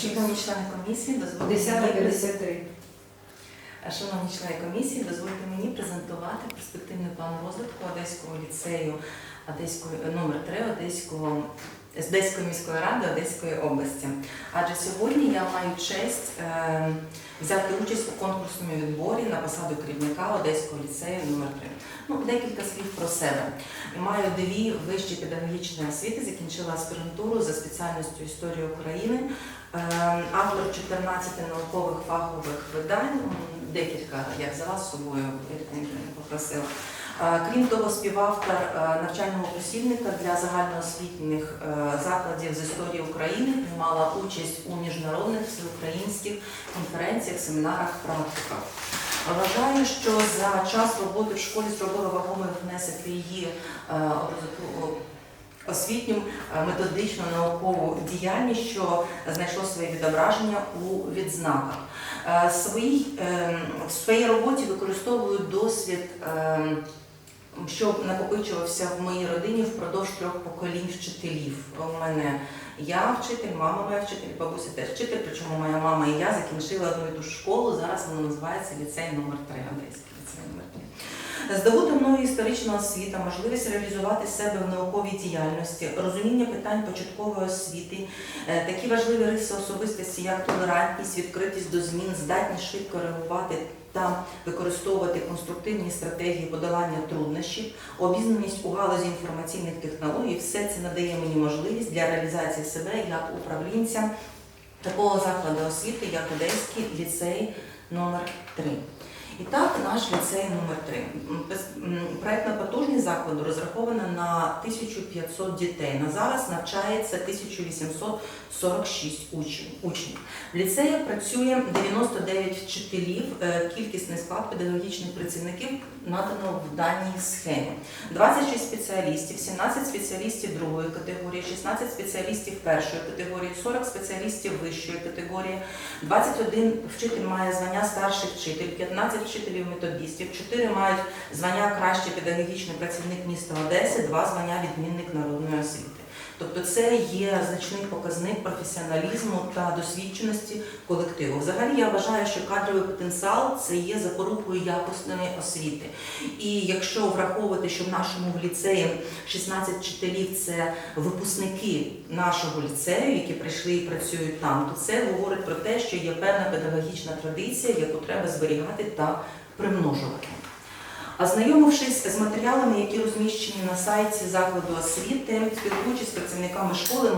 Шановні члени комісії, дозвольте мені, 10.53. е, шановні члени комісії, дозвольте мені презентувати перспективний план розвитку Одеського ліцею Одеської е, номер 3 Одеського з Одеської міської ради Одеської області. Адже сьогодні я маю честь е, взяти участь у конкурсному відборі на посаду керівника Одеського ліцею номер 3 Ну, декілька слів про себе. Маю дві вищі педагогічні освіти, закінчила аспірантуру за спеціальністю історії України, Е, автор 14 наукових фахових видань, декілька я взяла з собою, попросила. Е, Крім того, співавтор е, навчального посібника для загальноосвітніх е, закладів з історії України, приймала участь у міжнародних всеукраїнських конференціях, семінарах, практиках. Вважаю, що за час роботи в школі зробила вагомий внесок в її освітню, методичну, наукову діяльність, що знайшло своє відображення у відзнаках. Е, Своїй, е, в своїй роботі використовую досвід. Що накопичувався в моїй родині впродовж трьох поколінь вчителів. У мене я вчитель, мама моя вчитель, бабуся теж вчитель, причому моя мама і я закінчили одну і ту школу. Зараз вона називається ліцей номер 3 Одеський ліцей номер 3 Здобута мною історична освіта, можливість реалізувати себе в науковій діяльності, розуміння питань початкової освіти, е, такі важливі риси особистості, як толерантність, відкритість до змін, здатність швидко реагувати та використовувати конструктивні стратегії подолання труднощів, обізнаність у галузі інформаційних технологій, все це надає мені можливість для реалізації себе як управлінця такого закладу освіти, як Одеський ліцей номер 3 І так, наш ліцей номер 3 Проектна потужність закладу розрахована на 1500 дітей. На зараз навчається 1846 учнів. учнів. В ліцеї працює 99 вчителів, е, кількісний склад педагогічних працівників надано в даній схемі. 26 спеціалістів, 17 спеціалістів другої категорії, 16 спеціалістів першої категорії, 40 спеціалістів вищої категорії, 21 вчитель має звання старший вчитель, 15 вчителів методистів, 4 мають звання кращий педагогічний працівник міста Одеси, 2 звання відмінник народної освіти. Тобто це є значний показник професіоналізму та досвідченості колективу. Взагалі я вважаю, що кадровий потенціал це є запорукою якісної освіти. І якщо враховувати, що в нашому ліцеї 16 вчителів це випускники нашого ліцею, які прийшли і працюють там, то це говорить про те, що є певна педагогічна традиція, яку треба зберігати та примножувати. А знайомившись з матеріалами, які розміщені на сайті закладу освіти, спілкуючись з працівниками школи,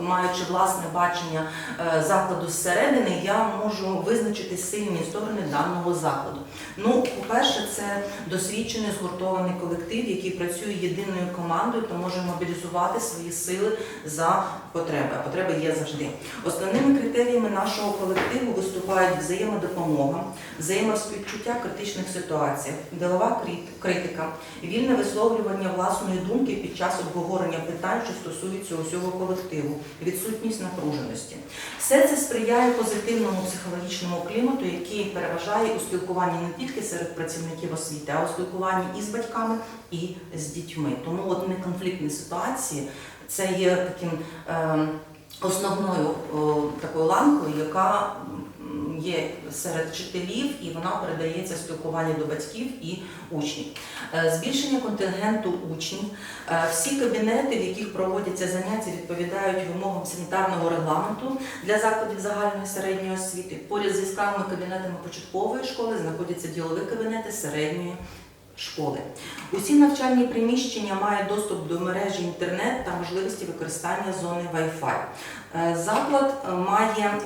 маючи власне бачення е, закладу зсередини, я можу визначити сильні сторони даного закладу. Ну, по-перше, це досвідчений згуртований колектив, який працює єдиною командою та може мобілізувати свої сили за потреби. А потреби є завжди. Основними критеріями нашого колективу виступають взаємодопомога, взаємоспівчуття в критичних ситуаціях, крит- критика, вільне висловлювання власної думки під час обговорення питань, що стосуються усього колективу, відсутність напруженості. Все це сприяє позитивному психологічному клімату, який переважає у спілкуванні не тільки серед працівників освіти, а у спілкуванні і з батьками, і з дітьми. Тому от неконфліктні ситуації це є таким ем, основною о, такою ланкою, яка є серед вчителів, і вона передається спілкування до батьків і учнів. Е, Збільшення контингенту учнів. Е, Всі кабінети, в яких проводяться заняття, відповідають вимогам санітарного регламенту для закладів загальної середньої освіти. Поряд зі яскравими кабінетами початкової школи знаходяться ділові кабінети середньої школи. Усі навчальні приміщення мають доступ до мережі інтернет та можливості використання зони Wi-Fi. Е, Заклад е, має е,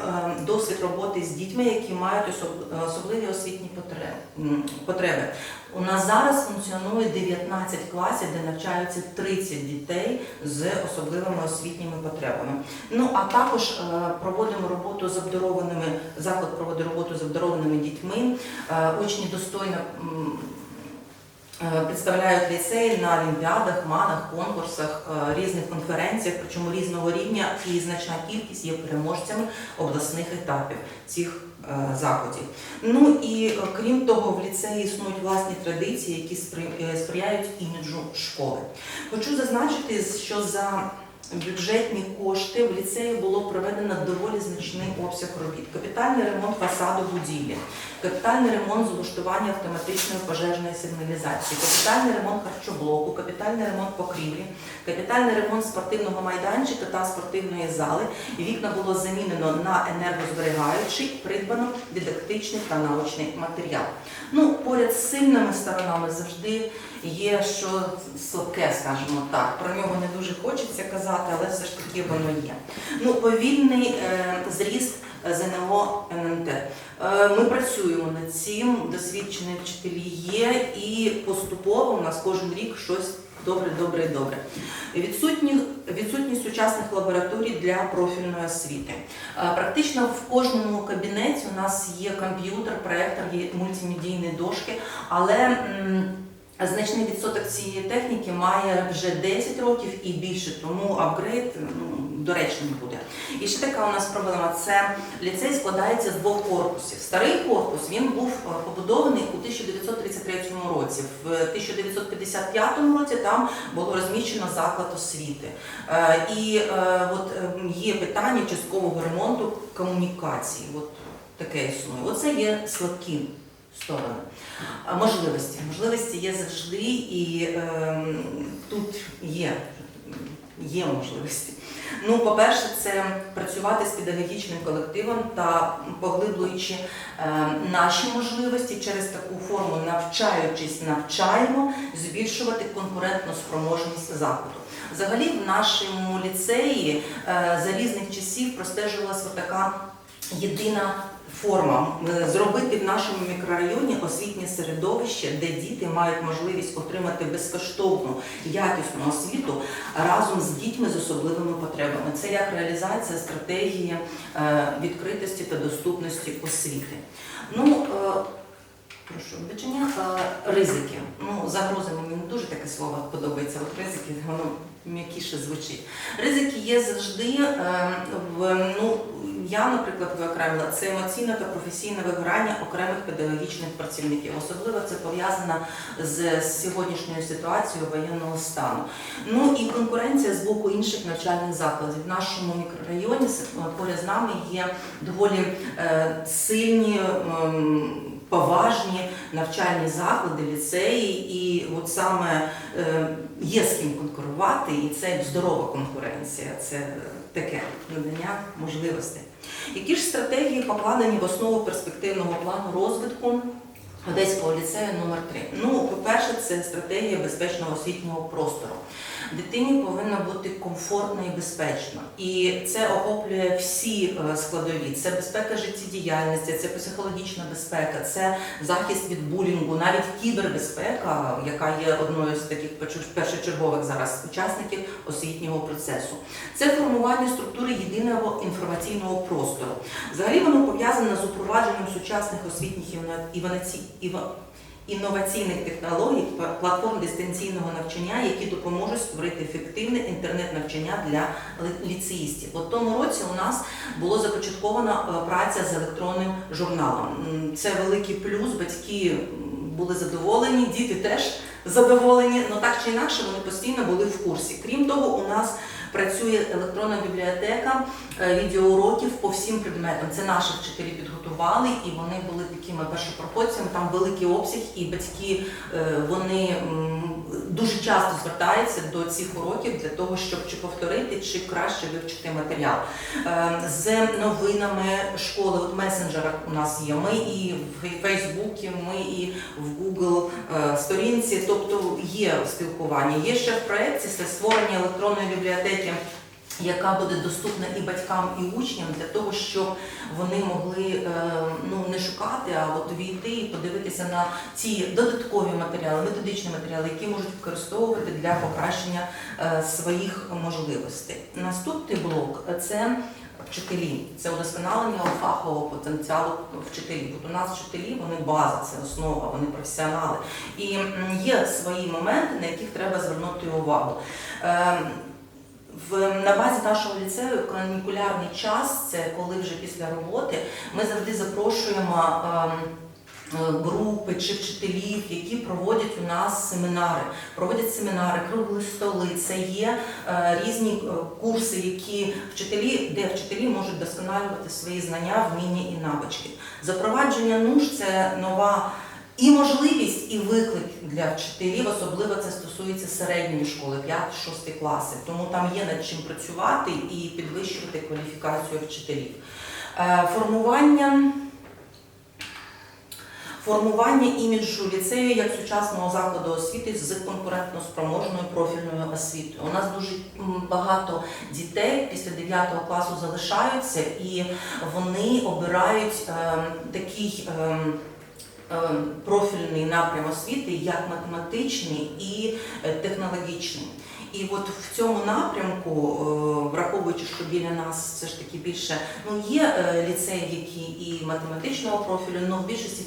досвід роботи з дітьми, які мають особливі освітні потреби. У нас зараз функціонує 19 класів, де навчаються 30 дітей з особливими освітніми потребами. Ну а також проводимо роботу з обдарованими, заклад проводить роботу з обдарованими дітьми. Учні достойно представляють ліцей на олімпіадах, манах, конкурсах, е, різних конференціях, причому різного рівня, і значна кількість є переможцями обласних етапів цих е, заходів. Ну і е, крім того, в ліцеї існують власні традиції, які спри- е, сприяють іміджу школи. Хочу зазначити, що за бюджетні кошти в ліцеї було проведено доволі значний обсяг робіт. Капітальний ремонт фасаду будівлі, капітальний ремонт з влаштування автоматичної пожежної сигналізації, капітальний ремонт харчоблоку, капітальний ремонт покрівлі, капітальний ремонт спортивного майданчика та спортивної зали. Вікна було замінено на енергозберігаючий, придбано дидактичний та научний матеріал. Ну, поряд з сильними сторонами завжди є що слабке, скажімо так. Про нього не дуже хочеться казати, але все ж таки воно є. Ну, повільний е, зріст ЗНО ННТ. Е, Ми працюємо над цим, досвідчені вчителі є, і поступово у нас кожен рік щось добре, добре, добре. Відсутні, відсутність сучасних лабораторій для профільної освіти. Е, Практично в кожному кабінеті у нас є комп'ютер, проектор, є мультимедійні дошки, але м, значний відсоток цієї техніки має вже 10 років і більше, тому апгрейд ну, доречним буде. І ще така у нас проблема: це ліцей складається з двох корпусів. Старий корпус він був е, побудований у 1933 році. В 1955 році там було розміщено заклад освіти. Е, І е, от є питання часткового ремонту комунікацій. От таке існує. Оце є слабкі сторони. Можливості. Можливості є завжди, і ем, тут є, є можливості. Ну, по-перше, це працювати з педагогічним колективом та поглиблюючи е, наші можливості через таку форму, навчаючись, навчаємо, збільшувати конкурентну спроможність закладу. Взагалі, в нашому ліцеї е, за різних часів простежувалася така єдина форма е, зробити в нашому мікрорайоні освітнє середовище, де діти мають можливість отримати безкоштовну якісну освіту разом з дітьми з особливими потребами. Це як реалізація стратегії е, відкритості та доступності освіти. Ну, е, Прошу вибачення, ризики. Ну, загрози мені не дуже таке слово подобається. От ризики, воно м'якіше звучить. Ризики є завжди. В, ну, я, наприклад, виокремила це емоційне та професійне вигорання окремих педагогічних працівників. Особливо це пов'язано з сьогоднішньою ситуацією воєнного стану. Ну і конкуренція з боку інших навчальних закладів. В нашому мікрорайоні с- поряд з нами є доволі е, сильні. Поважні навчальні заклади, ліцеї, і от саме е, є з ким конкурувати, і це здорова конкуренція, це е, таке надання можливостей. Які ж стратегії покладені в основу перспективного плану розвитку Одеського ліцею номер 3 Ну, по-перше, це стратегія безпечного освітнього простору. Дитині повинно бути комфортно і безпечно. І це охоплює всі е, складові. Це безпека життєдіяльності, це психологічна безпека, це захист від булінгу, навіть кібербезпека, яка є одною з таких першочергових зараз учасників освітнього процесу. Це формування структури єдиного інформаційного простору. Взагалі воно пов'язане з упровадженням сучасних освітніх інно- інноваці- іво- інноваційних технологій, пла- платформ дистанційного навчання, які допоможуть створити ефективне інтернет-навчання для ліцеїстів. От тому році у нас було започаткована е, праця з електронним журналом. Це великий плюс. Батьки були задоволені, діти теж задоволені. але так чи інакше вони постійно були в курсі. Крім того, у нас працює електронна бібліотека е, відеоуроків по всім предметам. Це наші вчителі підготували, і вони були такими першопроходцями. Там великий обсяг, і батьки е, вони дуже часто звертаються до цих уроків для того, щоб чи повторити, чи краще вивчити матеріал. Е, З новинами школи, от месенджерах у нас є. Ми і в Фейсбуці, ми і в Google е, сторінці, тобто є спілкування. Є ще в проєкті це створення електронної бібліотеки. Яка буде доступна і батькам, і учням для того, щоб вони могли е, ну не шукати, а от війти і подивитися на ці додаткові матеріали, методичні матеріали, які можуть використовувати для покращення е, своїх можливостей. Наступний блок це вчителі, це удосконалення фахового потенціалу вчителів. От у нас вчителі вони база, це основа, вони професіонали. І є свої моменти, на яких треба звернути увагу. В на базі нашого ліцею канікулярний час, це коли вже після роботи, ми завжди запрошуємо ем, е, групи чи вчителів, які проводять у нас семінари, проводять семінари, круглі столи. Це є е, різні е, курси, які вчителі, де вчителі можуть досконалювати свої знання, вміння і навички. Запровадження нуж це нова. І можливість, і виклик для вчителів, особливо це стосується середньої школи, 5-6 класи. Тому там є над чим працювати і підвищувати кваліфікацію вчителів. Е, Формування. Формування іміджу ліцею як сучасного закладу освіти з конкурентно-спроможною профільною освітою. У нас дуже багато дітей після 9 класу залишаються і вони обирають ем, такий ем, профільний напрям освіти, як математичний і е, технологічний. І от в цьому напрямку, е, враховуючи, що біля нас все ж таки більше ну є е, ліцеї, які і математичного профілю, але в більшості